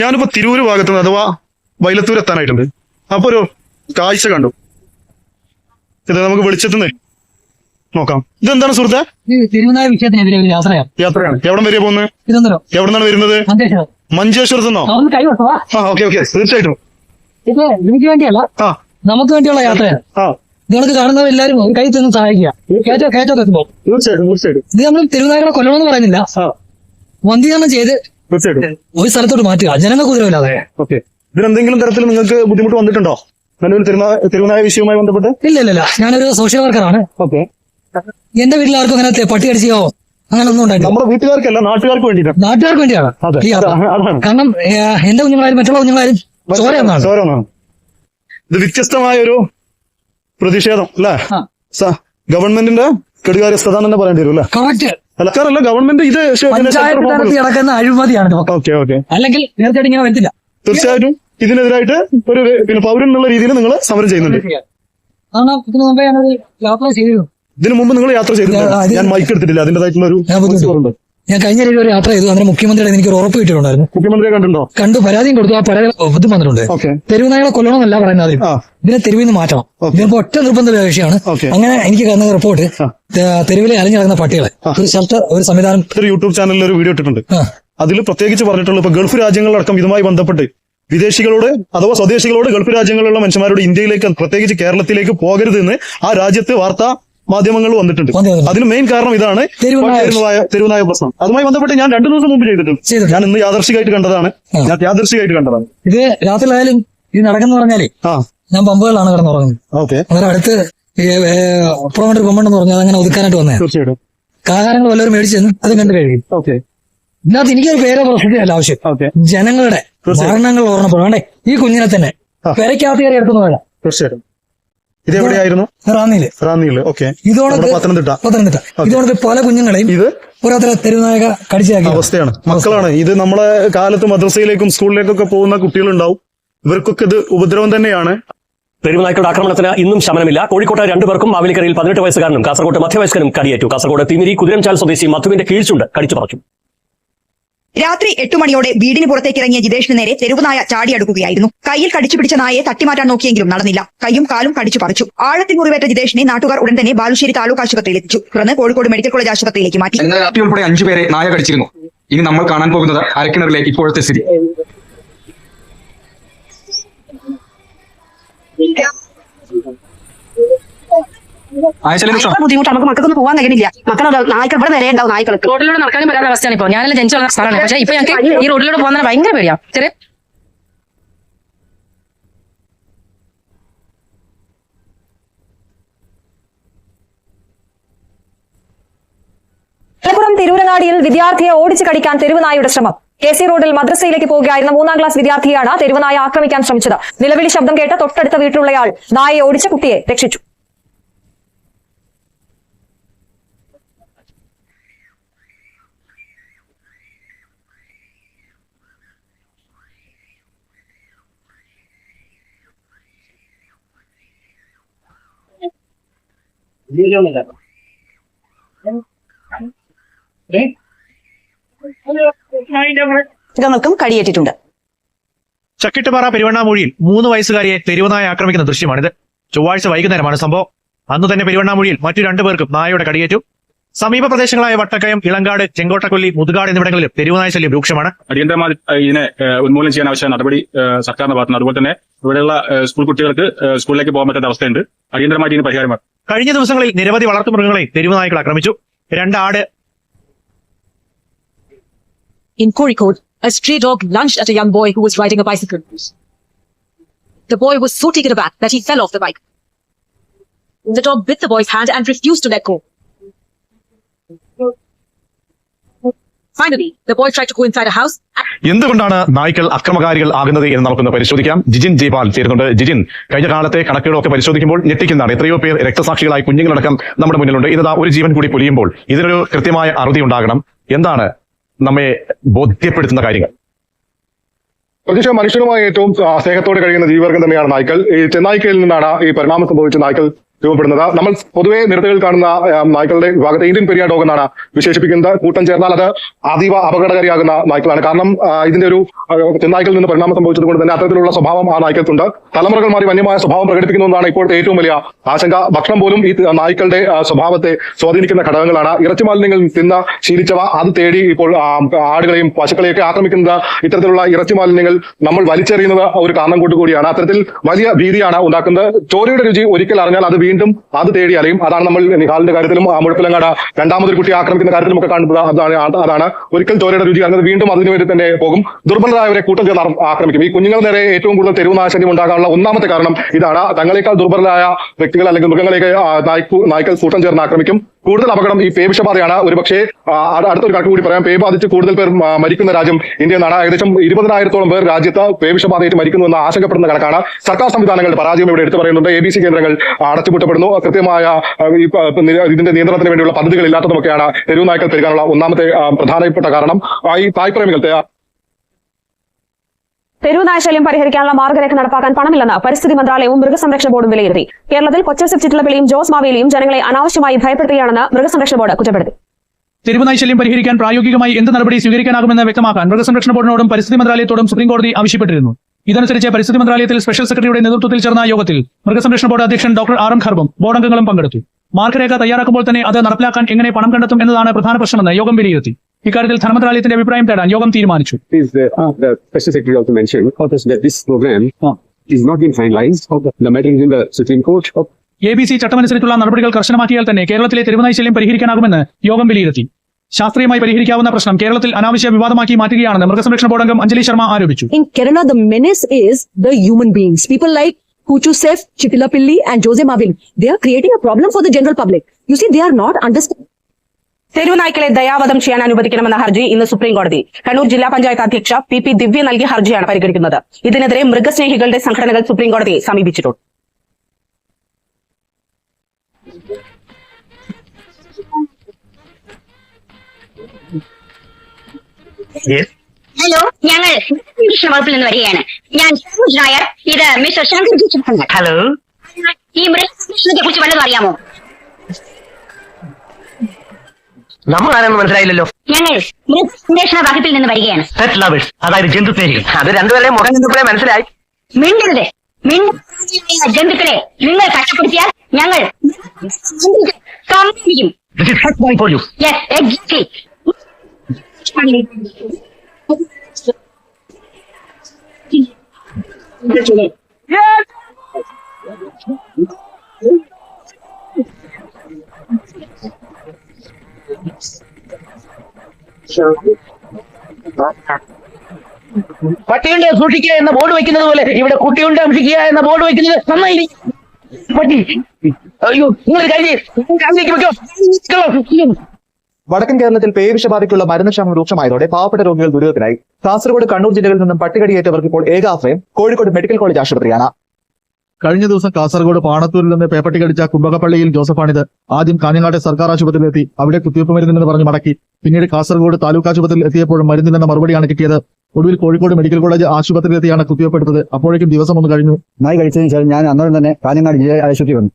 ഞാനിപ്പോ തിരൂര് ഭാഗത്ത് നിന്ന് അഥവാ വൈലത്തൂർ എത്താനായിട്ടുണ്ട്. അപ്പൊ ഒരു കാഴ്ച കണ്ടു. ഇത് നമുക്ക് വെളിച്ചത്തുനിന്ന് നോക്കാം. ഇതെന്താണ് സുഹൃത്തെ? ഇത് തിരുവനായ വിഷയത്തിനെതിരെ ഒരു യാത്രയാണ് യാത്രയാണ്. എവിടെ വരെ പോകുന്നത്? ഇതെന്തോ എവിടെ നിന്നാണ് വരുന്നത് മഞ്ചേശ്വരത്ത് നിന്നോ? Okay okay. തീർച്ചയായിട്ടും. ഇത് എനിക്ക് വേണ്ടിയല്ല. നമുക്ക് വേണ്ടിയുള്ള യാത്രയാണ് നിങ്ങൾക്ക് കാണുന്നവർ എല്ലാവരും കൈ തന്ന് സഹായിക്കുക. കയറ്റോ കയറ്റോ തീർച്ചയായിട്ടും തീർച്ചയായിട്ടും. ഇത് നമ്മൾ തിരുവനായകളെ കൊല്ലണമെന്ന് പറയുന്നില്ല. വന്ധീകരണം ചെയ്ത് തീർച്ചയായിട്ടും. ഒരു സ്ഥലത്തോട്ട് മാറ്റുക. ജനങ്ങൾ കുതിരവില്ലാതെ ഓക്കെ. ഇതിനെന്തെങ്കിലും തരത്തിൽ നിങ്ങൾക്ക് ബുദ്ധിമുട്ട് വന്നിട്ടുണ്ടോ? തിരുനാ തിരുവനായ വിഷയവുമായി ബന്ധപ്പെട്ട്? ഇല്ല ഇല്ല ഇല്ല. ഞാനൊരു സോഷ്യൽ വർക്കറാണ് ഓക്കെ. എന്റെ വീട്ടിലാർക്കും അങ്ങനെ പട്ടി അടിച്ചോ അങ്ങനെ ഒന്നും ഉണ്ടായിട്ടില്ല. നമ്മുടെ വീട്ടുകാർക്കല്ല നാട്ടുകാർക്ക് വേണ്ടിയിട്ടാണ്. നാട്ടുകാർക്ക് വേണ്ടിയാണ്. കാരണം എന്റെ കുഞ്ഞുങ്ങളായാലും മറ്റുള്ള കുഞ്ഞുങ്ങളായാലും ഇത് വ്യത്യസ്തമായ ഒരു പ്രതിഷേധം അല്ലേ? ഗവൺമെന്റിന്റെ കെടുകാര്യസ്ഥത തന്നെ പറയേണ്ടി വരും അല്ലേ? കറക്റ്റ് അല്ല. ഗവൺമെന്റ് ഇത് പഞ്ചായത്ത് തലത്തിൽ നടക്കുന്ന അഴിമതിയാണ്. Okay okay. അല്ലെങ്കിൽ തീർച്ചയായിട്ടും ഇങ്ങനെ വരത്തില്ല. തീർച്ചയായിട്ടും ഇതിനെതിരായിട്ട് ഒരു പിന്നെ പൗരൻ എന്നുള്ള രീതിയിൽ നിങ്ങൾ സമരം ചെയ്യുന്നുണ്ട്. കാരണം ഇതിനു മുമ്പേ ഞാനൊരു യാത്ര ചെയ്തിരുന്നു. ഇതിനു മുമ്പ് നിങ്ങൾ യാത്ര ചെയ്തിട്ടുണ്ട്. ഞാൻ മൈക്ക് എടുത്തിട്ടില്ല. അതിന്റേതായിട്ടുള്ള ഒരു ഞാൻ കഴിഞ്ഞ രീതിയിൽ ഒരു യാത്ര ചെയ്തു. അങ്ങനെ മുഖ്യമന്ത്രിയുടെ എനിക്ക് ഒരു ഉറപ്പ് കിട്ടിയിട്ടുണ്ടായിരുന്നു. മുഖ്യമന്ത്രിയെ കണ്ടുണ്ടോ കണ്ടു പരാതിയും കൊടുത്തു. ആ പരാതി ബുദ്ധം വന്നിട്ടുണ്ട് തെരുവുനായകളെ കൊല്ലണമെന്നല്ല പറയുന്നത് ആദ്യം. ഇതിനെ തെരുവിൽ നിന്ന് മാറ്റണം. ഇതിപ്പോ ഒറ്റ നിർബന്ധ വിഷയമാണ്. അങ്ങനെ എനിക്ക് കാണുന്ന റിപ്പോർട്ട് തെരുവിലെ അലഞ്ഞു നടക്കുന്ന പട്ടികളെ. ഒരു ഷെൽട്ടർ ഒരു സംവിധാനം യൂട്യൂബ് ചാനലിൽ ഒരു വീഡിയോ ഇട്ടിട്ടുണ്ട്. അതിൽ പ്രത്യേകിച്ച് പറഞ്ഞിട്ടുള്ള ഇപ്പൊ ഗൾഫ് രാജ്യങ്ങളടക്കം ഇതുമായി ബന്ധപ്പെട്ട് വിദേശികളോട് അഥവാ സ്വദേശികളോട് ഗൾഫ് രാജ്യങ്ങളിലുള്ള മനുഷ്യന്മാരോട് ഇന്ത്യയിലേക്ക് പ്രത്യേകിച്ച് കേരളത്തിലേക്ക് പോകരുതെന്ന് ആ രാജ്യത്ത് വാർത്താ മാധ്യമങ്ങൾ വന്നിട്ടുണ്ട്. അതിന് മെയിൻ കാരണം ഇതാണ്. തെരുവുനായ പ്രശ്നം. അതുമായി ബന്ധപ്പെട്ട് ഞാൻ രണ്ടു ദിവസം മുമ്പ് ചെയ്തിട്ടുണ്ട്. ഞാൻ ഇന്ന് യാദർശികമായിട്ട് കണ്ടതാണ്. ഞാൻ യാദർശികമായിട്ട് കണ്ടതാണ്. ഇത് രാത്രിയിലായാലും ഇത് നടക്കുന്ന പറഞ്ഞാലേ ഞാൻ പമ്പുകളിലാണ് കിടന്നുറങ്ങുന്നത്. ഓക്കെ. അന്നേരം അടുത്ത് പറഞ്ഞു ഒരു പമ്പുണ്ടെന്ന് പറഞ്ഞാൽ അതങ്ങനെ ഒതുക്കാനായിട്ട് വന്നേ തീർച്ചയായിട്ടും. ആഹാരങ്ങൾ വല്ലവരും മേടിച്ചെന്ന് അത് കണ്ടു കഴിയും ഓക്കെ. ഇതിനകത്ത് എനിക്കൊരു പേരോ പ്രസിദ്ധിയല്ല ആവശ്യം. ഓക്കെ. ജനങ്ങളുടെ. മരണങ്ങൾ ഓർമ്മപ്പെടും. വേണ്ടേ ഈ കുഞ്ഞിനെ തന്നെ ആ. പെരക്കകത്ത് കയറി എടുക്കുന്നു വേണ്ട. തീർച്ചയായിട്ടും. ഇത് എവിടെയായിരുന്നു? റാന്നിയിൽ. റാന്നിയിൽ. ഓക്കെ. ഇതോടെ നമ്മുടെ പത്തനംതിട്ട. പത്തനംതിട്ട. ഇതോടെ പല കുഞ്ഞുങ്ങളെയും ഇത് ഓരോരുത്തരെ തെരുവുനായക കടിച്ചാക്കി അവസ്ഥയാണ്. മക്കളാണ്. ഇത് നമ്മളെ കാലത്ത് മദ്രസയിലേക്കും സ്കൂളിലേക്കൊക്കെ പോകുന്ന കുട്ടികളുണ്ടാവും. ഇവർക്കൊക്കെ ഇത് ഉപദ്രവം തന്നെയാണ്. തെരുവുനായ്ക്കളുടെ ആക്രമണത്തിന് ഇന്നും ശമനമില്ല. കോഴിക്കോട്ട് രണ്ടുപേർക്കും മാവേലിക്കരയിൽ പതിനെട്ട് വയസ്സുകാരനും കാസർകോട്ട് മധ്യവയസ്കനും കടിയേറ്റു. കാസർകോട് തിമിരി കുതിരംചാൽ സ്വദേശി മധുവിന്റെ കീഴ്ചുണ്ട്. കടിച്ചു പറിച്ചു. രാത്രി എട്ടു മണിയോടെ വീടിന് പുറത്തേക്ക് ഇറങ്ങിയ ജിതേഷിന് നേരെ തെരുവുനായ ചാടിയടുക്കുകയായിരുന്നു കയ്യിൽ കടിച്ചു പിടിച്ച നായയെ തട്ടിമാറ്റാൻ നോക്കിയെങ്കിലും നടന്നില്ല. കൈയും കാലും കടിച്ചു പറിച്ചു. ആഴത്തിൽ മുറിവേറ്റ ജിതേഷിനെ നാട്ടുകാർ ഉടൻ തന്നെ ബാലുശ്ശേരി താലൂക്ക് ആശുപത്രിയിൽ എത്തിച്ചു. തുടർന്ന് കോഴിക്കോട് മെഡിക്കൽ കോളേജ് ആശുപത്രിയിലേക്ക് മാറ്റി. രാത്രി ഉൾപ്പെടെ അഞ്ചു പേരെ നായ കടിച്ചിരുന്നു. ഇനി നമ്മൾ കാണാൻ പോകുന്നത് അരക്കിണറിലെ ഇപ്പോഴത്തെ സ്ഥിതി. ബുദ്ധിമുട്ട് നമുക്ക് മക്കൾക്ക് പോകാൻ കഴിയുന്നില്ല. മക്കളെ നായ്ക്കൾ ഇവിടെ വരെ ഉണ്ടാവും നായ്ക്കൾക്ക് റോഡിലൂടെ നടക്കാനും പറ്റാത്ത അവസ്ഥയാണ് ഇപ്പോൾ ഞാനെല്ലാം ജനിച്ചു വളർന്ന സ്ഥലമാണ്. പക്ഷേ ഇപ്പൊ ഞങ്ങൾക്ക് ഈ റോഡിലൂടെ പോകുന്ന ഭയങ്കര പേടിയാ. ചെറിയ മലപ്പുറം തിരൂരങ്ങാടിയിൽ വിദ്യാർത്ഥിയെ ഓടിച്ചു കടിക്കാൻ തെരുവനായുടെ ശ്രമം. കെ സി റോഡിൽ മദ്രസയിലേക്ക് പോകുകയായിരുന്ന മൂന്നാം ക്ലാസ് വിദ്യാർത്ഥിയാണ് തെരുവുനായ ആക്രമിക്കാൻ ശ്രമിച്ചത്. നിലവിളി ശബ്ദം കേട്ട് തൊട്ടടുത്ത വീട്ടിലുള്ളയാൾ നായയെ ഓടിച്ച കുട്ടിയെ രക്ഷിച്ചു. മൃഗങ്ങൾക്കും കടിയേറ്റിട്ടുണ്ട്. ചക്കിട്ടുപാറ പെരുവണ്ണാമൂഴിയിൽ മൂന്ന് വയസ്സുകാരിയെ തെരുവുനായ ആക്രമിക്കുന്ന ദൃശ്യമാണിത്. ചൊവ്വാഴ്ച വൈകുന്നേരമാണ് സംഭവം. അന്ന് തന്നെ പെരുവണ്ണാമൂഴിയിൽ മറ്റു രണ്ടു പേർക്കും നായയുടെ കടിയേറ്റു. സമീപ പ്രദേശങ്ങളായ വട്ടക്കയം ഇളങ്കാട് ചെങ്കോട്ടക്കൊല്ലി മുതുകാട് എന്നിവിടങ്ങളിലും തെരുവുനായ ശല്യം രൂക്ഷമാണ്. അടിയന്തരമായി ഇതിനെ ഉന്മൂലനം ചെയ്യാൻ ആവശ്യമായ നടപടി സർക്കാരിന്റെ ഭാഗത്തുനിന്ന്. അതുപോലെ തന്നെ ഇവിടെയുള്ള സ്കൂൾ കുട്ടികൾക്ക് സ്കൂളിലേക്ക് പോകാൻ പറ്റാത്ത അവസ്ഥയുണ്ട്. അടിയന്തരമായിട്ട് ഇതിന് പരിഹാരം വേണം. കഴിഞ്ഞ ദിവസങ്ങളിൽ നിരവധി വളർത്തുമൃഗങ്ങളെ തെരുവുനായ്ക്കൾ ആക്രമിച്ചു രണ്ടാട് In Kozhikode, a stray dog lunged at a young boy who was riding a bicycle. The boy was so taken aback that he fell off the bike. The dog bit the boy's hand and refused to let go. Finally, the boy tried to go inside a house. എന്തുകൊണ്ടാണ് നായ്ക്കൾ അക്രമകാരികൾ ആകുന്നത് എന്ന് നമുക്കൊന്ന് പരിശോധിക്കാം. ജിജിൻ ജയ്പാൽ ചേരുന്നുണ്ട്. ജിജിൻ കഴിഞ്ഞ കാലത്തെ കണക്കുകളൊക്കെ പരിശോധിക്കുമ്പോൾ ഞെട്ടിക്കുന്നതാണ്. എത്രയോ പേർ രക്തസാക്ഷികളായി കുഞ്ഞുങ്ങളടക്കം നമ്മുടെ മുന്നിലുണ്ട്. ഇതാ ഒരു ജീവൻ കൂടി പൊലിയുമ്പോൾ ഇതിനൊരു കൃത്യമായ അറുതി ഉണ്ടാകണം. എന്താണ് നമ്മെ ബോധ്യപ്പെടുത്തുന്ന കാര്യങ്ങൾ? പ്രതീക്ഷ മനുഷ്യനുമായി ഏറ്റവും സ്നേഹത്തോടെ കഴിയുന്ന ജീവർഗം തന്നെയാണ് നായ്ക്കൾ. ഈ ചെന്നായ്ക്കയിൽ നിന്നാണ് ഈ പരിണാമം സംഭവിച്ച നായ്ക്കൾ. രൂപപ്പെടുന്നത്. നമ്മൾ പൊതുവെ നിരത്തുകൾ കാണുന്ന നായ്ക്കളുടെ വിഭാഗത്തെ ഇന്ത്യൻ പെരിയ ഡോഗ് എന്നാണ് വിശേഷിപ്പിക്കുന്നത്. കൂട്ടം ചേർന്നാൽ അത് അതീവ അപകടകാരിയാകുന്ന നായ്ക്കളാണ്. കാരണം ഇതിന്റെ ഒരു ചെന്നായ്ക്കളിൽ നിന്ന് പരിണാമം സംഭവിച്ചത് കൊണ്ട് തന്നെ അത്തരത്തിലുള്ള സ്വഭാവം ആ നായ്ക്കൾക്കുണ്ട്. തലമുറകൾ മാറി വന്യമായ സ്വഭാവം പ്രകടിപ്പിക്കുന്നതാണ് ഇപ്പോഴത്തെ ഏറ്റവും വലിയ ആശങ്ക. ഭക്ഷണം പോലും ഈ നായ്ക്കളുടെ സ്വഭാവത്തെ സ്വാധീനിക്കുന്ന ഘടകങ്ങളാണ്. ഇറച്ചി മാലിന്യങ്ങൾ തിന്ന ശീലിച്ചവ അത് തേടി ഇപ്പോൾ ആടുകളെയും ആടുകളെയും പശുക്കളെയൊക്കെ ആക്രമിക്കുന്നത് ഇത്തരത്തിലുള്ള ഇറച്ചി മാലിന്യങ്ങൾ നമ്മൾ വലിച്ചെറിയുന്നത് ഒരു കാരണം കൂട്ടുകൂടിയാണ് കൂടിയാണ്. അത്തരത്തിൽ വലിയ ഭീതിയാണ് ഉണ്ടാക്കുന്നത്. ചോരയുടെ രുചി ഒരിക്കൽ അറിഞ്ഞാൽ അത് വീണ്ടും അത് തേടി അറിയും അതാണ് നമ്മൾ നിഹാലിന്റെ കാര്യത്തിലും മുഴപ്പിലങ്ങാട് രണ്ടാമതൊരു കുട്ടി ആക്രമിക്കുന്ന കാര്യത്തിലും ഒക്കെ കാണുന്നത് അതാണ് അതാണ് ഒരിക്കൽ ചോരയുടെ രുചി അറിഞ്ഞത്. വീണ്ടും അതിനു വേണ്ടി തന്നെ പോകും. ദുർബലരായവരെ കൂട്ടം ചേർന്ന് ആക്രമിക്കും. ഈ കുഞ്ഞുങ്ങൾ നേരെ ഏറ്റവും കൂടുതൽ തെരുവ് നാശന്യം ഉണ്ടാകാനുള്ള ഒന്നാമത്തെ കാരണം ഇതാണ്. തങ്ങളെക്കാൾ ദുർബലരായ വ്യക്തികൾ അല്ലെങ്കിൽ മൃഗങ്ങളെയൊക്കെ നായ്ക്കൾ കൂട്ടം ചേർന്ന് ആക്രമിക്കും. കൂടുതൽ അപകടം ഈ പേവിഷബാധയാണ് ഒരുപക്ഷെ അടുത്തൊരു കണക്ക് കൂടി പറയാം. പേ ബാധിച്ച് കൂടുതൽ പേർ മരിക്കുന്ന രാജ്യം ഇന്ത്യ എന്നാണ് ഏകദേശം ഇരുപതിനായിരത്തോളം പേർ രാജ്യത്ത് പേവിഷബാധയേറ്റ് മരിക്കുന്നു എന്ന് ആശങ്കപ്പെടുന്ന കണക്കാണ്. സർക്കാർ സംവിധാനങ്ങളുടെ പരാജയം ഇവിടെ എടുത്തു പറയുന്നുണ്ട്. എ ബി സി കേന്ദ്രങ്ങൾ അടച്ചുപൂട്ടപ്പെടുന്നു. കൃത്യമായ ഇതിന്റെ നിയന്ത്രണത്തിന് വേണ്ടിയുള്ള പദ്ധതികൾ ഇല്ലാത്തതുമൊക്കെയാണ് തെരുവ് നായ്ക്കൾ പെരുകാനുള്ള ഒന്നാമത്തെ പ്രധാനപ്പെട്ട കാരണം. ഈ തായ്പ്രേമികൾ തെ- തെരുവുനായശല്യം പരിഹരിക്കാനുള്ള മാർഗരേഖ നടപ്പാക്കാൻ പണമില്ലെന്ന് പരിസ്ഥിതി മന്ത്രാലയവും മൃഗസംരക്ഷണ ബോർഡും വിലയിരുത്തി. കേരളത്തിൽ കൊച്ചസിഫ് ചിറ്റിലപ്പിളിയും ജോസ് മാവേലിയും ജനങ്ങളെ അനാവശ്യമായി ഭയപ്പെടുത്തുകയാണെന്ന് മൃഗസംരക്ഷണ ബോർഡ് കുറ്റപ്പെടുത്തി. തെരുവുനായ്ശല്യം പരിഹരിക്കാൻ പ്രായോഗികമായി എന്ത് നടപടി സ്വീകരിക്കാനാകുമെന്ന് വ്യക്തമാക്കാൻ മൃഗസംരക്ഷണ ബോർഡിനോടും പരിസ്ഥിതി മന്ത്രാലയത്തോടും സുപ്രീംകോടതി ആവശ്യപ്പെട്ടിരുന്നു. ഇതനുസരിച്ച് പരിസ്ഥിതി മന്ത്രാലയത്തിൽ സ്പെഷ്യൽ സെക്രട്ടറിയുടെ നേതൃത്വത്തിൽ ചേർന്ന യോഗത്തിൽ മൃഗസംരക്ഷണ ബോർഡ് അധ്യക്ഷൻ ഡോക്ടർ ആർ എം ഖർബും ബോർഡ് അംഗങ്ങളും പങ്കെടുത്തു. മാർഗരേഖ തയ്യാറാക്കുമ്പോൾ തന്നെ അത് നടപ്പിലാക്കാൻ എങ്ങനെ പണം കണ്ടെത്തും എന്നതാണ് പ്രധാന പ്രശ്നമെന്ന് യോഗം വിലയിരുത്തി. ഇക്കാര്യത്തിൽ ധനമന്ത്രാലയത്തിന്റെ അഭിപ്രായം തേടാൻ യോഗം തീരുമാനിച്ചു is the, the Special Secretary also mentioned that this program is not been finalized. The matter is in the Supreme Court. A B C ചട്ടമനുസരിച്ചുള്ള നടപടികൾ കർശനമാക്കിയാൽ തന്നെ കേരളത്തിലെ തെരുവുനായ്ശല്യം പരിഹരിക്കാനാകുമെന്ന് യോഗം വിലയിരുത്തി ശാസ്ത്രീയമായി പരിഹരിക്കാവുന്ന പ്രശ്നം കേരളത്തിൽ അനാവശ്യ വിവാദമാക്കി മാറ്റുകയാണെന്ന് മൃഗസംരക്ഷണ ബോർഡ് അംഗം അഞ്ജലി ശർമ്മ ആരോപിച്ചു In Kerala, the menace is the human beings. People like Kuchu Sef, Chitilapilli, and Jose Mavil. They are creating a problem for the general public. You see, they are not understanding. തെരുവുനായ്ക്കളെ ദയാവധം ചെയ്യാൻ അനുവദിക്കണമെന്ന ഹർജി ഇന്ന് supreme കോടതി. കണ്ണൂർ ജില്ലാ പഞ്ചായത്ത് അധ്യക്ഷ P P ദിവ്യ നൽകിയ ഹർജിയാണ് പരിഗണിക്കുന്നത്. ഇതിനെതിരെ മൃഗസ്നേഹികളുടെ സംഘടനകൾ സുപ്രീം കോടതിയെ സമീപിച്ചിട്ടുണ്ട്. ഹലോ ഞങ്ങൾ വകുപ്പിൽ നിന്ന് വരികയാണ്. ഞാൻ നായർ. ഇത് മിസ്റ്റർ ശങ്കർ ഹലോ ഈ മൃഗസംരക്ഷണത്തെ കുറിച്ച് വല്ലതും അറിയാമോ? നമ്മൾ ആരെന്ന് മനസ്സിലായില്ലല്ലോ. ഞങ്ങൾ മൃഗസംരക്ഷണ വകുപ്പിൽ നിന്ന് വരികയാണ്. പെറ്റ് ലവേഴ്സ് അതായത് ജന്തു സ്നേഹികൾ. അത് രണ്ടുപേരെ മുഖം കണ്ടപ്പോഴേ മനസ്സിലായി. മിണ്ടരുത് മിണ്ട ജന്തുക്കളെ നിങ്ങൾ കഷ്ടപ്പെടുത്തിയാൽ ഞങ്ങൾ ദിസ് പട്ടിയുണ്ടെ സൂക്ഷിക്കുക എന്ന ബോർഡ് വെക്കുന്നത് പോലെ ഇവിടെ കുട്ടിയുണ്ട് സൂക്ഷിക്കുക എന്ന ബോർഡ് വെക്കുന്നത് പട്ടി അയ്യോ നിങ്ങൾ വടക്കൻ കേരളത്തിൽ പേവിഷബാധയ്ക്കുള്ള മരുന്നുക്ഷാമം രൂക്ഷമായതോടെ പാവപ്പെട്ട രോഗികൾ ദുരിതത്തിലായി. കാസർഗോഡ് കണ്ണൂർ ജില്ലകളിൽ നിന്നും പട്ടികടിയേറ്റവർക്ക് ഇപ്പോൾ ഏകാശ്രയം. കോഴിക്കോട് മെഡിക്കൽ കോളേജ് ആശുപത്രിയാണ്. കഴിഞ്ഞ ദിവസം കാസർഗോഡ് പാണത്തൂരിൽ നിന്ന് പേപ്പട്ടി കടിച്ച കുമ്പകപ്പള്ളിയിൽ ജോസഫാണിത്. ആദ്യം കാഞ്ഞങ്ങാട്ടെ സർക്കാർ ആശുപത്രിയിൽ എത്തി അവിടെ കുത്തിവയ്പ്പ് മരുന്നില്ലെന്ന് പറഞ്ഞ് മടക്കി. പിന്നീട് കാസർഗോഡ് താലൂക്ക് ആശുപത്രിയിൽ എത്തിയപ്പോഴും മരുന്നില്ലെന്ന മറുപടിയാണ് കിട്ടിയത്. ഒടുവിൽ കോഴിക്കോട് മെഡിക്കൽ കോളേജ് ആശുപത്രിയിലെത്തിയാണ് കുത്തിവയ്പ്പ് എടുത്തത് അപ്പോഴേക്കും ദിവസം ഒന്ന് കഴിഞ്ഞു. നായി കഴിച്ചതിന് ശേഷം ഞാൻ അന്നേരം തന്നെ കാഞ്ഞങ്ങാട് ജില്ലാ ആശുപത്രി വന്നു.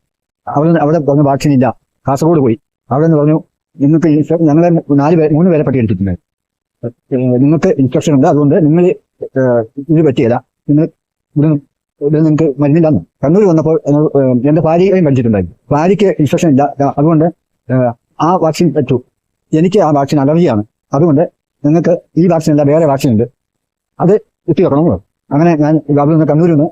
അവിടെ അവിടെ പറഞ്ഞു വാക്സിൻ ഇല്ല കാസർഗോഡ് പോയി. അവിടെ നിന്ന് പറഞ്ഞു നിങ്ങൾക്ക് ഞങ്ങളെ നാല് പേര് മൂന്ന് പേരെ പട്ടി എടുത്തിട്ടുണ്ട് നിങ്ങൾക്ക് ഇൻസ്ട്രക്ഷൻ ഉണ്ട്. അതുകൊണ്ട് നിങ്ങൾ ഇത് പറ്റിയല്ല നിങ്ങൾ നിന്ന് നിങ്ങൾക്ക് മരുന്നില്ലാന്ന്. കണ്ണൂർ വന്നപ്പോൾ എന്റെ ഭാര്യയും കഴിച്ചിട്ടുണ്ടായിരുന്നു ഭാര്യയ്ക്ക് ഇൻഫെക്ഷൻ ഇല്ല. അതുകൊണ്ട് ആ വാക്സിൻ പറ്റൂ. എനിക്ക് ആ വാക്സിൻ അലർജിയാണ് അതുകൊണ്ട് നിങ്ങൾക്ക് ഈ വാക്സിൻ അല്ല വേറെ വാക്സിൻ ഉണ്ട്. അത് കുത്തിവെക്കണം അങ്ങനെ ഞാൻ അവിടെ നിന്ന് കണ്ണൂരിൽ നിന്ന്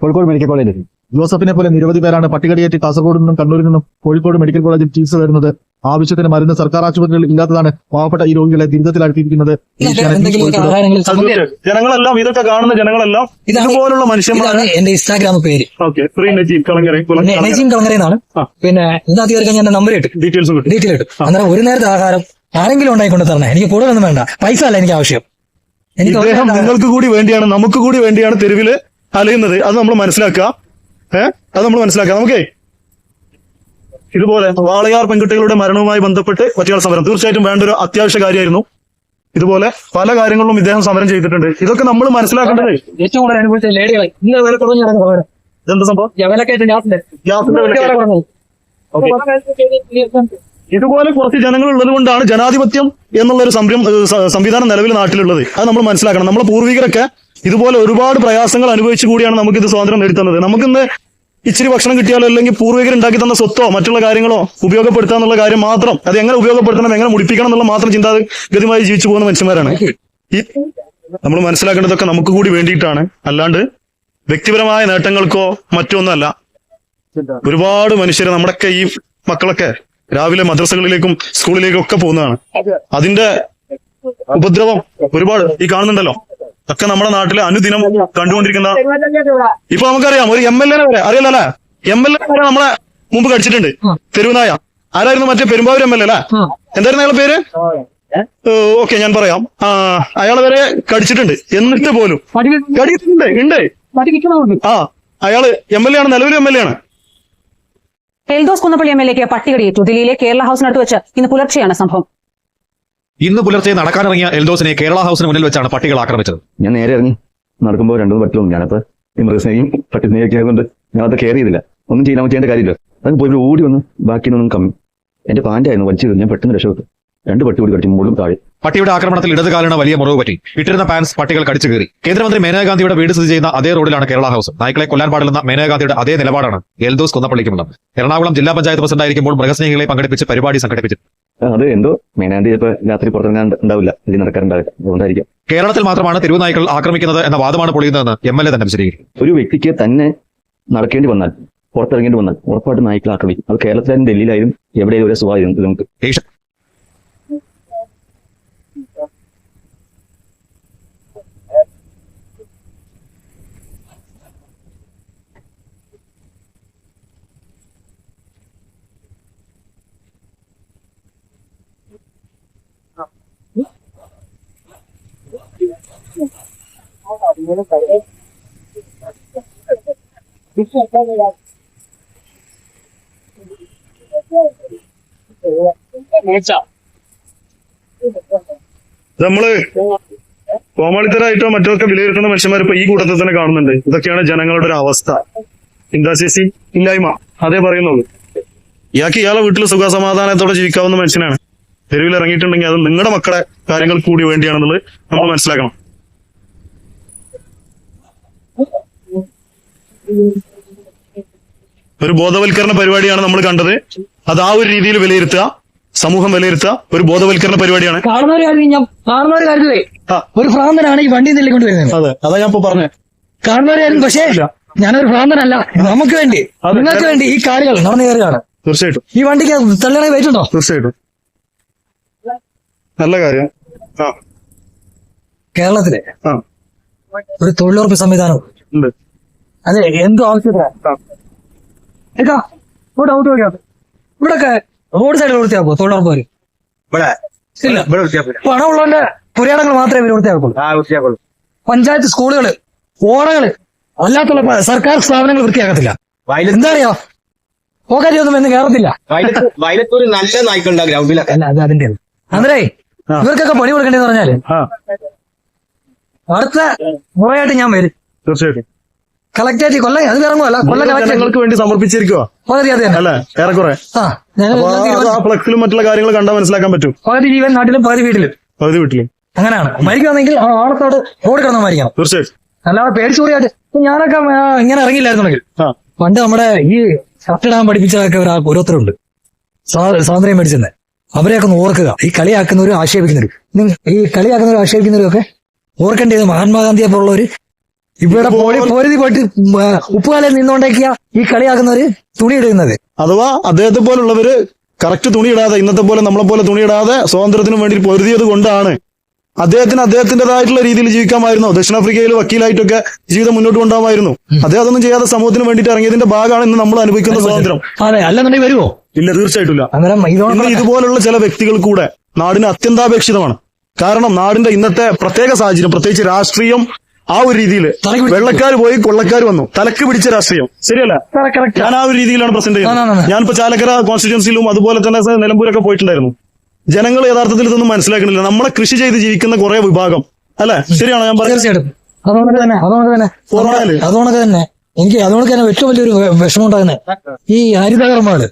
കോഴിക്കോട് മെഡിക്കൽ കോളേജിൽ ജോസഫിനെ പോലെ നിരവധി പേരാണ് പട്ടികടിയേറ്റ് കാസർഗോഡ് നിന്നും കണ്ണൂരിൽ നിന്നും കോഴിക്കോട് മെഡിക്കൽ കോളേജിൽ ചികിത്സ തരുന്നത്. ആവശ്യത്തിന് മരുന്ന് സർക്കാർ ആശുപത്രികൾ ഇല്ലാത്തതാണ് പാവപ്പെട്ട ഈ രോഗികളെ ദുരിതത്തിലാഴ്ത്തിയിരിക്കുന്നത് ജനങ്ങളെല്ലാം ഇതൊക്കെ കാണുന്ന ജനങ്ങളെല്ലാം ഇതുപോലുള്ള മനുഷ്യന്മാരാണ് എന്റെ ഇൻസ്റ്റാഗ്രാം പേര്. കളങ്കര നജീം പിന്നെ ഇതിനകത്ത് കയറി കഴിഞ്ഞാൽ നമ്പർ കിട്ടും ഡീറ്റെയിൽസ് ഡീറ്റെയിൽ ഇട്ടു. അന്നേരം ഒരു നേരത്തെ ആഹാരം ആരെങ്കിലും ഉണ്ടായിക്കൊണ്ട് തരണേ. എനിക്ക് കൂടുതലൊന്നും വേണ്ട. പൈസ അല്ല എനിക്ക് ആവശ്യം. എനിക്ക് അദ്ദേഹം ഇദ്ദേഹം നിങ്ങൾക്ക് കൂടി വേണ്ടിയാണ് നമുക്ക് കൂടി വേണ്ടിയാണ് തെരുവിൽ അലയുന്നത്. അത് നമ്മൾ മനസ്സിലാക്കുക. ഏഹ് അത് നമ്മൾ മനസ്സിലാക്കാം നമുക്കേ ഇതുപോലെ വാളയാർ പെൺകുട്ടികളുടെ മരണവുമായി ബന്ധപ്പെട്ട് ഒറ്റയാൾ സമരം. തീർച്ചയായിട്ടും വേണ്ട ഒരു അത്യാവശ്യ കാര്യമായിരുന്നു. ഇതുപോലെ പല കാര്യങ്ങളിലും ഇദ്ദേഹം സമരം ചെയ്തിട്ടുണ്ട്. ഇതൊക്കെ നമ്മൾ മനസ്സിലാക്കേണ്ടത് ഏറ്റവും കൂടുതൽ അനുഭവിച്ച ലേഡികളെ. ഇന്ന് നടക്കുന്ന ഇതെന്താ സംഭവം. ഇതുപോലെ കുറച്ച് ജനങ്ങൾ ഉള്ളത് കൊണ്ടാണ് ജനാധിപത്യം എന്നുള്ള ഒരു സംരം സംവിധാനം നിലവിൽ നാട്ടിലുള്ളത്. അത് നമ്മൾ മനസ്സിലാക്കണം. നമ്മുടെ പൂർവികരൊക്കെ ഇതുപോലെ ഒരുപാട് പ്രയാസങ്ങൾ അനുഭവിച്ചു കൂടിയാണ് നമുക്ക് ഇത് സ്വാതന്ത്ര്യം നേടിത്തന്നത്. നമുക്കിന്ന് ഇച്ചിരി ഭക്ഷണം കിട്ടിയാലോ അല്ലെങ്കിൽ പൂർവികർ ഉണ്ടാക്കി തന്ന സ്വത്തോ മറ്റുള്ള കാര്യങ്ങളോ ഉപയോഗപ്പെടുത്തുക എന്നുള്ള കാര്യം മാത്രം അത് എങ്ങനെ ഉപയോഗപ്പെടുത്തണം എങ്ങനെ മുടിപ്പിക്കണം എന്നുള്ള മാത്രം ചിന്താഗതിയുമായി ജീവിച്ചു പോകുന്ന മനുഷ്യന്മാരാണ്. ഈ നമ്മൾ മനസ്സിലാക്കേണ്ടതൊക്കെ നമുക്ക് കൂടി വേണ്ടിയിട്ടാണ്. അല്ലാണ്ട് വ്യക്തിപരമായ നേട്ടങ്ങൾക്കോ മറ്റൊന്നല്ല ഒരുപാട് മനുഷ്യർ നമ്മുടെയൊക്കെ ഈ മക്കളൊക്കെ രാവിലെ മദ്രസകളിലേക്കും സ്കൂളിലേക്കും ഒക്കെ പോകുന്നതാണ്. അതിന്റെ ഉപദ്രവം ഒരുപാട് ഈ കാണുന്നുണ്ടല്ലോ. ഒക്കെ നമ്മുടെ നാട്ടിലെ അനുദിനം കണ്ടുകൊണ്ടിരിക്കുന്ന ഇപ്പൊ നമുക്കറിയാം ഒരു എം എൽ എ വരെ അറിയാലോ അല്ലെ എം എൽ എ വരെ നമ്മളെ മുമ്പ് കടിച്ചിട്ടുണ്ട്. തെരുവുനായ. ആരായിരുന്നു മറ്റേ പെരുമ്പാവൂർ എം എൽ എ അല്ലെ? എന്തായിരുന്നു അയാളുടെ പേര്? ഓക്കെ ഞാൻ പറയാം. ആ അയാളെ വരെ കടിച്ചിട്ടുണ്ട്. എന്നിട്ട് പോലും. കടിച്ചിട്ടുണ്ട് ഉണ്ട്. ആ അയാൾ എം എൽ എ ആണ് നിലവിലെ എം എൽ എ ആണ്. എൽദോസ് കുന്നപ്പള്ളി എം എൽ എക്ക് പട്ടികടിയേറ്റു. ദില്ലിയിലെ കേരള ഹൌസിനടുത്ത് വെച്ച് ഇന്ന് പുലർച്ചെയാണ് സംഭവം. ഇന്ന് പുലർച്ചെ നടക്കാനിറങ്ങിയ എൽദോസിനെ കേരള ഹൗസിന് മുന്നിൽ വെച്ചാണ് പട്ടികൾ ആക്രമിച്ചത്. ഞാൻ നേരെ ഇറങ്ങി. നടക്കുമ്പോൾ രണ്ടും പട്ടി വന്നു ഞാനപ്പോ ഈ മൃഗസ്നേഹിയും പട്ടി സ്നേഹിയൊക്കെ ആയതുകൊണ്ട് ഞാൻ അത് കെയർ ചെയ്തില്ല. ഒന്നും ചെയ്യാൻ ചെയ്യേണ്ട കാര്യമില്ല. അത് പോയി ഓടി വന്ന് ബാക്കിനൊന്നും കമ്മി എന്റെ പാന്റായിരുന്നു വലിച്ചു ഞാൻ പെട്ടെന്ന് രക്ഷപ്പെട്ടു. രണ്ട് പട്ടി കൂടി കടിച്ചു. മുകളിലും താഴെ. പട്ടിയുടെ ആക്രമണത്തിൽ ഇടത് കാലിന് വലിയ മുറിവ് പറ്റി. ഇട്ടിരുന്ന പാൻസ് പട്ടികൾ കടിച്ചു കയറി കേന്ദ്രമന്ത്രി മേനകാന്തിയുടെ വീട് സ്ഥിതി ചെയ്യുന്ന അതേ റോഡിലാണ് കേരള ഹൗസ്. നായ്ക്കളെ കൊല്ലാൻ പാടില്ലെന്ന മേനകാഗാന്ധിയുടെ അതേ നിലപാടാണ് എൽദോസ് കുന്നപ്പള്ളിക്കുമുള്ളത് എറണാകുളം ജില്ലാ പഞ്ചായത്ത് പ്രസിഡന്റായിരിക്കുമ്പോൾ മൃഗസ്നേഹികളെ പങ്കെടുപ്പിച്ച് പരിപാടി സംഘടിപ്പിച്ചു. അത് എന്തോ? മേനാന്തി ചിലപ്പോ രാത്രി പുറത്തിറങ്ങാൻ ഉണ്ടാവില്ല ഇതിൽ നടക്കാറുണ്ടാവില്ല. അതുകൊണ്ടായിരിക്കും. കേരളത്തിൽ മാത്രമാണ് തെരുവുനായ്ക്കൾ ആക്രമിക്കുന്നത് എന്ന വാദമാണ് പൊളിയുന്നതെന്ന് എം എൽ എ തന്നെ വിശദീകരിക്കും. ഒരു വ്യക്തിക്ക് തന്നെ നടക്കേണ്ടി വന്നാൽ പുറത്തിറങ്ങേണ്ടി വന്നാൽ ഉറപ്പായിട്ട് നായ്ക്കൾ ആക്രമിക്കും. അത് കേരളത്തിലായാലും ഡൽഹിയിലായാലും എവിടെയായാലും ഒരേ സ്വഭാവം ഇത് നമുക്ക് ഏഷ്യ നമ്മൾ കോമാളിത്തരായിട്ടോ മറ്റോ ഒക്കെ വിലയിരുത്തുന്ന മനുഷ്യന്മാർ ഇപ്പൊ ഈ കൂട്ടത്തിൽ തന്നെ കാണുന്നുണ്ട്. ഇതൊക്കെയാണ് ജനങ്ങളുടെ ഒരു അവസ്ഥ. ചിന്താശേഷി ഇല്ലായ്മ. അതേ പറയുന്നുള്ളൂ. ഇയാൾക്ക് ഇയാളെ വീട്ടിൽ സുഖസമാധാനത്തോടെ ജീവിക്കാവുന്ന മനുഷ്യനാണ്. തെരുവിൽ ഇറങ്ങിയിട്ടുണ്ടെങ്കിൽ അത് നിങ്ങളുടെ മക്കളെ കാര്യങ്ങൾ കൂടി വേണ്ടിയാണെന്നുള്ളത് നമ്മൾ മനസ്സിലാക്കണം. ഒരു ബോധവൽക്കരണ പരിപാടിയാണ് നമ്മൾ കണ്ടത്. അത് ആ ഒരു രീതിയിൽ വിലയിരുത്തുക സമൂഹം വിലയിരുത്തുക ഒരു ബോധവൽക്കരണ പരിപാടിയാണ്. കാണുന്ന ഒരു കാര്യം ഞാൻ കാണുന്ന ഒരു കാര്യത്തിലേ ഒരു ഭ്രാന്തനാണ് ഈ വണ്ടി തള്ളിക്കൊണ്ട് വരുന്നത് അതെ അതാ ഞാൻ ഇപ്പൊ പറഞ്ഞത് കാണുന്ന ഒരു കാര്യം പക്ഷേ ഞാനൊരു ഭ്രാന്തനല്ല. നമുക്ക് വേണ്ടി. നിങ്ങൾക്ക് വേണ്ടി ഈ കാര്യങ്ങൾ നടന്നു കയറുകയാണ്. തീർച്ചയായിട്ടും. ഈ വണ്ടിക്ക് തള്ളണേ വെയിറ്റുണ്ടോ തീർച്ചയായിട്ടും. നല്ല കാര്യം. കേരളത്തിലെ ആ. ഒരു തൊഴിലുറപ്പ് സംവിധാനം. ഉണ്ട്. അതെ എന്തോ ആവശ്യത്തിനാ? ഇവിടെ ഇവിടൊക്കെ റോഡ് സൈഡിൽ വൃത്തിയാക്കോ തൊഴിലുറപ്പ് ഇല്ല. പണമുള്ളവന്റെ പുരാണങ്ങൾ മാത്രമേ ഇവർ വൃത്തിയാക്കുള്ളൂ. പഞ്ചായത്ത് സ്കൂളുകൾ ഓടകൾ അല്ലാത്തുള്ള സർക്കാർ സ്ഥാപനങ്ങൾ വൃത്തിയാക്കത്തില്ല. എന്താ അറിയോ? പോകാരിയൊന്നും എന്ന് കേറത്തില്ല. വയലത്തൂര് നല്ല നായ്ക്കളുണ്ടാ ഗ്രൗണ്ടിലൊക്കെ. അല്ല അത് അതിന്റെ അന്നേരേ ഇവർക്കൊക്കെ പണി കൊടുക്കേണ്ടതെന്ന് പറഞ്ഞാൽ അടുത്ത മുറയായിട്ട് ഞാൻ വരും. തീർച്ചയായിട്ടും. കളക്ടറേറ്റ് കൊല്ലം അത് ഇറങ്ങുമല്ല കൊല്ലം ജനങ്ങൾക്ക് വേണ്ടി സമർപ്പിച്ചിരിക്കുക വളരെ അതെ അല്ലേ? ഏറെക്കുറെ. ഫ്ലക്സിലും മറ്റുള്ള കാര്യങ്ങൾ കണ്ടാൽ മനസ്സിലാക്കാൻ പറ്റും. പകുതി ജീവൻ നാട്ടിലും പകുതി വീട്ടിലും. പകുതി വീട്ടിലും. അങ്ങനെയാണ്. മരിക്കുവാണെങ്കിൽ ആ ആളത്തോട് റോഡ് കിടന്ന് മരിക്കണം. തീർച്ചയായിട്ടും. അല്ലാതെ പേടിച്ചോറിയായിട്ട് ഞാനൊക്കെ ഇങ്ങനെ ഇറങ്ങിയില്ലായിരുന്നെങ്കിൽ പണ്ട് നമ്മുടെ ഈ ഷർട്ട് ഇടാൻ പഠിപ്പിച്ചതൊക്കെ ഒരാൾ ഓരോരുത്തരുണ്ട് സ്വാ- സ്വാതന്ത്ര്യം മേടിച്ചെന്ന്. അവരെയൊക്കെ ഓർക്കുക. ഈ കളിയാക്കുന്നവരും ആക്ഷേപിക്കുന്നവരും. ഈ കളിയാക്കുന്നവരും ആക്ഷേപിക്കുന്നവരും ഒക്കെ ഓർക്കേണ്ടത് മഹാത്മാഗാന്ധിയെ പോലുള്ളവര്? ഇവിടെ പോരുതി പോയിട്ട് ഉപ്പുകാലയിൽ നിന്നുകൊണ്ടേക്കിയ ഈ കളിയാക്കുന്നവര് തുണി ഇടുന്നത് അഥവാ അദ്ദേഹത്തെ പോലുള്ളവര് കറക്റ്റ് തുണിയിടാതെ ഇന്നത്തെ പോലെ നമ്മളെ പോലെ തുണിയിടാതെ സ്വാതന്ത്ര്യത്തിന് വേണ്ടി പൊരുതിയത് കൊണ്ടാണ്. അദ്ദേഹത്തിന് അദ്ദേഹത്തിന്റേതായിട്ടുള്ള രീതിയിൽ ജീവിക്കാമായിരുന്നു. ദക്ഷിണാഫ്രിക്കയിൽ വക്കീലായിട്ടൊക്കെ ജീവിതം മുന്നോട്ട് കൊണ്ടുപോകാമായിരുന്നു. അദ്ദേഹം അതൊന്നും ചെയ്യാതെ സമൂഹത്തിന് വേണ്ടിയിട്ട് ഇറങ്ങിയതിന്റെ ഭാഗമാണ് ഇന്ന് നമ്മൾ അനുഭവിക്കുന്ന സ്വാതന്ത്ര്യം. അതെ അല്ലെന്നുണ്ടെങ്കിൽ വരുമോ ഇല്ല തീർച്ചയായിട്ടും ഇതുപോലുള്ള ചില വ്യക്തികൾ കൂടെ നാടിന് അത്യന്താപേക്ഷിതമാണ്. കാരണം നാടിന്റെ ഇന്നത്തെ പ്രത്യേക സാഹചര്യം പ്രത്യേകിച്ച് രാഷ്ട്രീയം ആ ഒരു രീതിയിൽ വെള്ളക്കാർ പോയി കൊള്ളക്കാർ വന്നു. തലക്ക് പിടിച്ച രാഷ്ട്രീയം. ശരിയല്ല? ഞാൻ ആ ഒരു രീതിയിലാണ് പ്രസന്റ് ചെയ്യുന്നത്. ഞാനിപ്പോ ചാലക്കര കോൺസ്റ്റിറ്റ്യൻസിയിലും അതുപോലെ തന്നെ നിലമ്പൂരൊക്കെ പോയിട്ടുണ്ടായിരുന്നു. ജനങ്ങൾ യഥാർത്ഥത്തിൽ ഇതൊന്നും മനസ്സിലാക്കുന്നില്ല. നമ്മളെ കൃഷി ചെയ്ത് ജീവിക്കുന്ന കുറെ വിഭാഗം. അല്ലെ? ശരിയാണോ ഞാൻ തീർച്ചയായിട്ടും. അതുകൊണ്ട് തന്നെ അതുകൊണ്ട് തന്നെ? അതുകൊണ്ട് തന്നെ എനിക്ക് അതുകൊണ്ട് തന്നെ ഏറ്റവും വലിയൊരു വിഷമം ഉണ്ടാകുന്നത് ഈ ഹരിതകർമ്മകൾ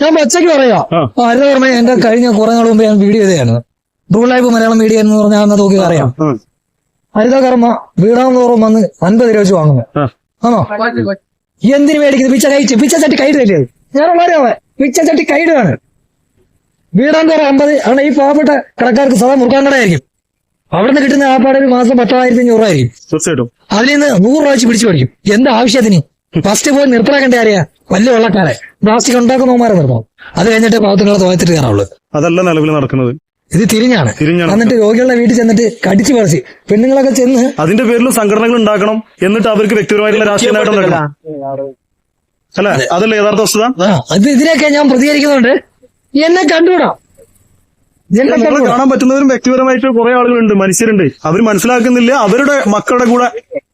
ഞാൻ പച്ചയ്ക്ക് പറയാ. ഹരിതകർമ്മ എന്റെ കഴിഞ്ഞ കുറെ നാൾ മുമ്പ് ഞാൻ വീഡിയോ ചെയ്തതാണ് ലൈഫ് മലയാളം മീഡിയ എന്ന് പറഞ്ഞാൽ അന്ന് നോക്കി അറിയാം. ഹരിതകർമ്മ വീടാന്ന് തോറും വന്ന് അൻപത് രൂപ വെച്ച് വാങ്ങുന്നു. ആണോ? എന്തിനു മേടിക്കുന്നത് പിച്ച കഴിച്ച് പിച്ച ചട്ടി കൈ തല്ലിയത് ഞാൻ വളരെ പിച്ച ചട്ടി കൈയിടുകയാണ് വീടാന്ന് തോറും അമ്പത് ആണ് ഈ പാവപ്പെട്ട കടക്കാർക്ക് സദാ മുറുക്കാൻ കടയായിരിക്കും. അവിടെ നിന്ന് കിട്ടുന്ന ആപ്പാടെ ഒരു മാസം പത്തായിരത്തി അഞ്ഞൂറ് രൂപ ആയിരിക്കും. തീർച്ചയായിട്ടും. അതിൽ നിന്ന് നൂറ് രൂപ വെച്ച് പിടിച്ചു പഠിക്കും. എന്താ ആവശ്യത്തിന്? ഫസ്റ്റ് പോയി നിർത്തലാക്കേണ്ട ആരെയാ വലിയ വെള്ളക്കാരെ. പ്ലാസ്റ്റിക് ഉണ്ടാക്കുന്നവന്മാരെ നിർത്തണം. അത് കഴിഞ്ഞിട്ട് പാവത്തിനുള്ള തോയത്തിട്ട് കയറാവുള്ളൂ. അതല്ല നിലവിൽ നടക്കുന്നത്. ഇത് തിരിഞ്ഞാണ്. തിരിഞ്ഞാണ്. എന്നിട്ട് രോഗികളുടെ വീട്ടിൽ ചെന്നിട്ട് കടിച്ചു പറിച്ച്. പെണ്ണുങ്ങളൊക്കെ ചെന്ന് അതിന്റെ പേരിൽ സംഘടനകൾ ഉണ്ടാക്കണം എന്നിട്ട് അവർക്ക് വ്യക്തിപരമായിട്ടുള്ള രാഷ്ട്രീയ നേട്ടം അല്ല? അതല്ലേ യഥാർത്ഥ വസ്തുത? ആ അത് ഇതിനൊക്കെ ഞാൻ പ്രതികരിക്കുന്നുണ്ട്. എന്നെ കണ്ടുകൂടാ എന്നെ നമ്മളെ കാണാൻ പറ്റുന്നവരും വ്യക്തിപരമായിട്ട് കുറെ ആളുകളുണ്ട് മനുഷ്യരുണ്ട്. അവർ മനസ്സിലാക്കുന്നില്ല അവരുടെ മക്കളുടെ കൂടെ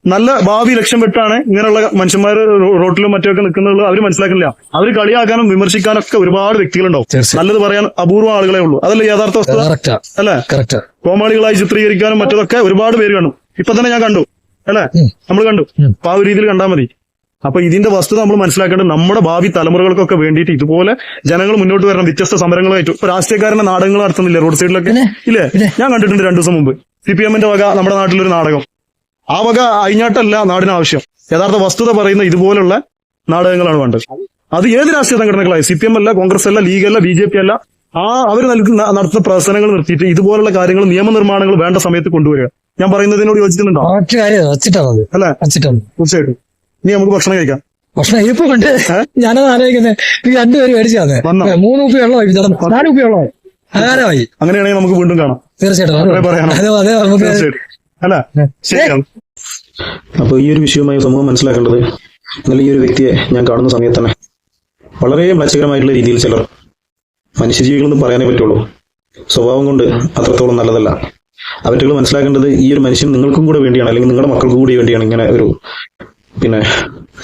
നല്ല ഭാവി ലക്ഷ്യം പെട്ടാണ് ഇങ്ങനെയുള്ള മനുഷ്യന്മാർ റോട്ടിലും മറ്റൊക്കെ നിൽക്കുന്നത് അവർ മനസ്സിലാക്കുന്നില്ല. അവർ കളിയാക്കാനും വിമർശിക്കാനും ഒക്കെ ഒരുപാട് വ്യക്തികളുണ്ടാവും. നല്ലത് പറയാൻ അപൂർവ ആളുകളെ ഉള്ളൂ. അതല്ല യഥാർത്ഥ വസ്തുത? അല്ലെ? കോമാളികളായി ചിത്രീകരിക്കാനും മറ്റതൊക്കെ ഒരുപാട് പേര് കാണും ഇപ്പൊ തന്നെ ഞാൻ കണ്ടു. അല്ലെ? നമ്മൾ കണ്ടു. അപ്പൊ ആ ഒരു രീതിയിൽ കണ്ടാൽ മതി. അപ്പൊ ഇതിന്റെ വസ്തുത നമ്മൾ മനസ്സിലാക്കേണ്ടത് നമ്മുടെ ഭാവി തലമുറകൾക്കൊക്കെ വേണ്ടിയിട്ട് ഇതുപോലെ ജനങ്ങൾ മുന്നോട്ട് വരണം വ്യത്യസ്ത സമരങ്ങളായിട്ട്. ഇപ്പൊ രാഷ്ട്രീയക്കാരന്റെ നാടകങ്ങൾ നടത്തുന്നില്ലേ റോഡ് സൈഡിലൊക്കെ? ഇല്ലേ? ഞാൻ കണ്ടിട്ടുണ്ട് രണ്ടു ദിവസം മുമ്പ്. സി പി എമ്മിന്റെ വക നമ്മുടെ നാട്ടിലൊരു നാടകം. ആ വക അയിഞ്ഞാട്ടല്ല നാടിന് ആവശ്യം. യഥാർത്ഥ വസ്തുത പറയുന്ന ഇതുപോലുള്ള നാടകങ്ങളാണ് വേണ്ടത്. അത് ഏത് രാഷ്ട്രീയ സംഘടനകളായി? സി പി എം അല്ല കോൺഗ്രസ് അല്ല ലീഗ് അല്ല ബി ജെ പി അല്ല. ആ അവർ നൽകുന്ന നടത്തുന്ന പ്രവർത്തനങ്ങൾ നിർത്തിയിട്ട് ഇതുപോലുള്ള കാര്യങ്ങൾ നിയമനിർമ്മാണങ്ങൾ വേണ്ട സമയത്ത് കൊണ്ടുവരിക. ഞാൻ പറയുന്നതിനോട് യോജിക്കുന്നുണ്ടോ? അല്ലേ? തീർച്ചയായിട്ടും. ഇനി നമുക്ക് ഭക്ഷണം കഴിക്കാം. ഭക്ഷണം ഇരിപ്പ് കൊണ്ട് ഞാനത് ആലോചിക്കുന്നത് ഈ രണ്ടുപേരും മേടിച്ചാന്ന് വന്നോ? മൂന്ന് ഉപ്പി വെള്ളമായി. നാല് ഉപ്പി വെള്ളമായി. അകാരമായി അങ്ങനെയാണെങ്കിൽ നമുക്ക് വീണ്ടും കാണാം. തീർച്ചയായിട്ടും. അല്ല ശരിയാണ്. അപ്പോൾ ഈ ഒരു വിഷയവുമായി സമൂഹം മനസ്സിലാക്കേണ്ടത് എന്നാൽ ഈ ഒരു വ്യക്തിയെ ഞാൻ കാണുന്ന സമയത്ത് തന്നെ വളരെ മ്ലേച്ഛകരമായിട്ടുള്ള രീതിയിൽ ചിലർ മനുഷ്യജീവികളെന്ന് പറയാനേ പറ്റുള്ളൂ. സ്വഭാവം കൊണ്ട് അത്രത്തോളം നല്ലതല്ല. അവറ്റുകൾ മനസ്സിലാക്കേണ്ടത് ഈ ഒരു മനുഷ്യൻ നിങ്ങൾക്കും കൂടെ വേണ്ടിയാണ് അല്ലെങ്കിൽ നിങ്ങളുടെ മക്കൾക്കും കൂടി വേണ്ടിയാണ് ഇങ്ങനെ ഒരു പിന്നെ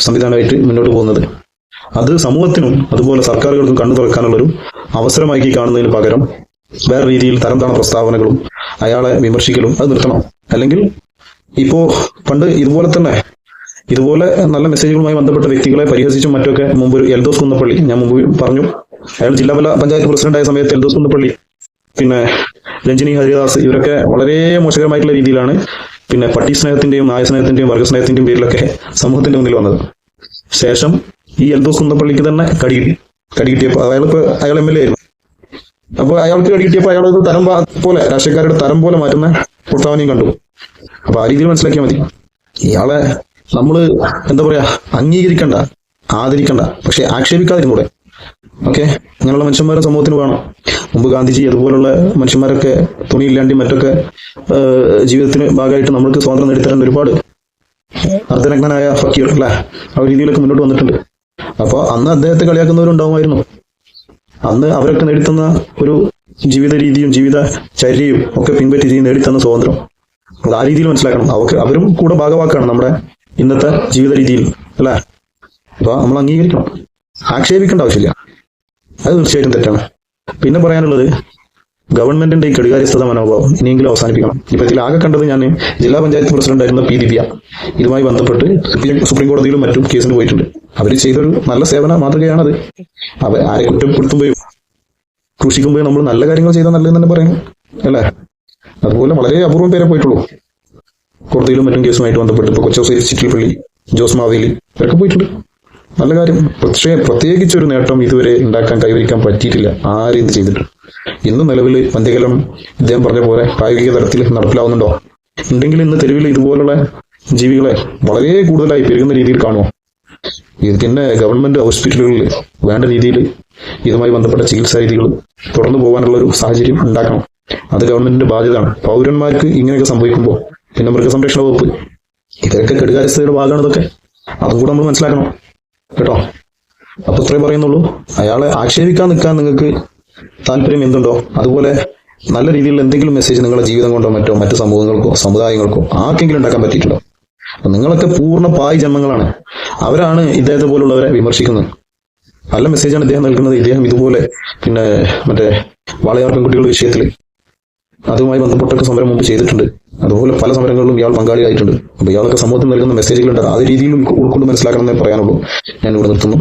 സംവിധാനമായിട്ട് മുന്നോട്ട് പോകുന്നത്. അത് സമൂഹത്തിനും അതുപോലെ സർക്കാരുകൾക്കും കണ്ണു തുറക്കാനുള്ളൊരു അവസരമാക്കി കാണുന്നതിന് പകരം വേറെ രീതിയിൽ തരംതാണ പ്രസ്താവനകളും അയാളെ വിമർശിക്കലും അത് നിർത്തണം. അല്ലെങ്കിൽ ഇപ്പോ പണ്ട് ഇതുപോലെ തന്നെ ഇതുപോലെ നല്ല മെസ്സേജുകളുമായി ബന്ധപ്പെട്ട വ്യക്തികളെ പരിഹസിച്ചും മറ്റൊക്കെ മുമ്പ് എൽദോസ് കുന്നപ്പള്ളി ഞാൻ മുമ്പ് പറഞ്ഞു. അയാൾ ജില്ലാ പഞ്ചായത്ത് പ്രസിഡന്റായ സമയത്ത് എൽദോസ് കുന്നപ്പള്ളി. പിന്നെ രഞ്ജിനി ഹരിദാസ് ഇവരൊക്കെ വളരെ മോശകരമായിട്ടുള്ള രീതിയിലാണ് പിന്നെ പട്ടി സ്നേഹത്തിന്റെയും നായ സ്നേഹത്തിന്റെയും വർഗസ്നേഹത്തിന്റെയും പേരിലൊക്കെ സമൂഹത്തിന്റെ മുന്നിൽ വന്നത്. ശേഷം ഈ എൽദോസ് കുന്നപ്പള്ളിക്ക് തന്നെ കടി കിട്ടി. കടി അയാൾ എം എൽ എ ആയിരുന്നു. അപ്പോൾ അയാൾക്ക് കടി കിട്ടിയപ്പോൾ അയാൾ തരം പോലെ രാഷ്ട്രീയക്കാരുടെ തരം പോലെ മാറ്റുന്ന പ്രസ്താവനയും കണ്ടു. അപ്പൊ ആ രീതിയിൽ മനസ്സിലാക്കിയാൽ മതി. ഇയാളെ നമ്മൾ എന്താ പറയാ അംഗീകരിക്കണ്ട ആദരിക്കണ്ട പക്ഷെ ആക്ഷേപിക്കാതിരുന്നൂടെ. ഓക്കെ? അങ്ങനെയുള്ള മനുഷ്യന്മാരെ സമൂഹത്തിന് വേണം. മുമ്പ് ഗാന്ധിജി അതുപോലുള്ള മനുഷ്യന്മാരൊക്കെ തുണിയില്ലാണ്ടി മറ്റൊക്കെ ജീവിതത്തിന് ഭാഗമായിട്ട് നമ്മൾക്ക് സ്വാതന്ത്ര്യം നേടിത്തരാൻ ഒരുപാട് അർദ്ധനഗ്നായ ഫക്കീർ അല്ലെ ആ രീതിയിലൊക്കെ മുന്നോട്ട് വന്നിട്ടുണ്ട്. അപ്പൊ അന്ന് അദ്ദേഹത്തെ കളിയാക്കുന്നവരുണ്ടാവുമായിരുന്നു. അന്ന് അവരൊക്കെ നേടിത്തന്ന ഒരു ജീവിത രീതിയും ജീവിത ചര്യയും ഒക്കെ പിൻപറ്റി നേടിത്തന്ന സ്വാതന്ത്ര്യം. അത് ആ രീതിയിൽ മനസ്സിലാക്കണം. അവർക്ക് അവരും കൂടെ ഭാഗവാക്കാണ് നമ്മുടെ ഇന്നത്തെ ജീവിത രീതിയിൽ അല്ലേ? അപ്പൊ നമ്മൾ അംഗീകരിക്കണം. ആക്ഷേപിക്കേണ്ട ആവശ്യമില്ല. അത് തീർച്ചയായിട്ടും തെറ്റാണ്. പിന്നെ പറയാനുള്ളത് ഗവൺമെന്റിന്റെ ഈ കെടുകാര്യസ്ഥത മനോഭാവം ഇനിയെങ്കിലും അവസാനിപ്പിക്കണം. ഇപ്പൊ ഇതിൽ ആകെ കണ്ടത് ഞാൻ ജില്ലാ പഞ്ചായത്ത് പ്രസിഡന്റ് ആയിരുന്ന പി ദിവ്യ. ഇതുമായി ബന്ധപ്പെട്ട് സുപ്രീം- കോടതിയിലും മറ്റും കേസിന് പോയിട്ടുണ്ട്. അവർ ചെയ്തൊരു നല്ല സേവന മാതൃകയാണത്. അവ ആരെ കുറ്റപ്പെടുത്തുമ്പോഴും ക്രൂശിക്കുമ്പോഴും നമ്മൾ നല്ല കാര്യങ്ങൾ ചെയ്താൽ നല്ലതെന്ന് തന്നെ പറയണം. അല്ലേ? അതുപോലെ വളരെ അപൂർവം പേരെ പോയിട്ടുള്ളൂ. കോടതിയിലും മറ്റും കേസുമായിട്ട് ബന്ധപ്പെട്ട് ഇപ്പൊ കൊച്ചോസൈ ചിറ്റിൽപ്പള്ളി ജോസ് മാവേലി ഇവരൊക്കെ പോയിട്ടുണ്ട്. നല്ല കാര്യം. പക്ഷേ പ്രത്യേകിച്ച് ഒരു നേട്ടം ഇതുവരെ ഉണ്ടാക്കാൻ കൈവരിക്കാൻ പറ്റിയിട്ടില്ല. ആരും ഇത് ചെയ്തിട്ടുണ്ട് ഇന്ന് നിലവിൽ പന്തികലം ഇദ്ദേഹം പറഞ്ഞ പോലെ പ്രായോഗിക തലത്തിൽ നടപ്പിലാവുന്നുണ്ടോ? ഉണ്ടെങ്കിൽ ഇന്ന് തെരുവിൽ ഇതുപോലുള്ള ജീവികളെ വളരെ കൂടുതലായി പെരുകുന്ന രീതിയിൽ കാണുമോ? പിന്നെ ഗവൺമെന്റ് ഹോസ്പിറ്റലുകളിൽ വേണ്ട രീതിയിൽ ഇതുമായി ബന്ധപ്പെട്ട ചികിത്സാ രീതികൾ തുടർന്നു പോകാനുള്ള ഒരു സാഹചര്യം ഉണ്ടാക്കണം. അത് ഗവൺമെന്റിന്റെ ബാധ്യതയാണ്. പൗരന്മാർക്ക് ഇങ്ങനെയൊക്കെ സംഭവിക്കുമ്പോൾ പിന്നെ മൃഗസംരക്ഷണ വകുപ്പ് ഇതൊക്കെ കെടുകാര്യസ്ഥതയുടെ ഭാഗമാണ് ഇതൊക്കെ അതും കൂടെ നമ്മൾ മനസ്സിലാക്കണം. കേട്ടോ? അപ്പൊ ഇത്രേ പറയുന്നുള്ളൂ. അയാളെ ആക്ഷേപിക്കാൻ നിൽക്കാൻ നിങ്ങൾക്ക് താല്പര്യം എന്തുണ്ടോ? അതുപോലെ നല്ല രീതിയിൽ എന്തെങ്കിലും മെസ്സേജ് നിങ്ങളുടെ ജീവിതം കൊണ്ടോ മറ്റോ മറ്റു സമൂഹങ്ങൾക്കോ സമുദായങ്ങൾക്കോ ആർക്കെങ്കിലും ഉണ്ടാക്കാൻ പറ്റിയിട്ടുണ്ടോ? അപ്പൊ നിങ്ങളൊക്കെ പൂർണ പായ് ജന്മങ്ങളാണ്. അവരാണ് ഇദ്ദേഹത്തെ പോലുള്ളവരെ വിമർശിക്കുന്നത്. നല്ല മെസ്സേജാണ് ഇദ്ദേഹം നൽകുന്നത്. ഇദ്ദേഹം ഇതുപോലെ പിന്നെ മറ്റേ വാളയാർ പെൺകുട്ടികളുടെ വിഷയത്തിൽ അതുമായി ബന്ധപ്പെട്ടൊക്കെ സമരം മുമ്പ് ചെയ്തിട്ടുണ്ട്. അതുപോലെ പല സമരങ്ങളിലും ഇയാൾ പങ്കാളിയായിട്ടുണ്ട്. അപ്പോൾ ഇയാളൊക്കെ സമൂഹത്തിൽ നൽകുന്ന മെസ്സേജുകളുണ്ട് അത് രീതിയിലും ഉൾക്കൊണ്ട് മനസ്സിലാക്കണം എന്നേ പറയാനുള്ളൂ. ഞാൻ ഇവിടെ നിർത്തുന്നു.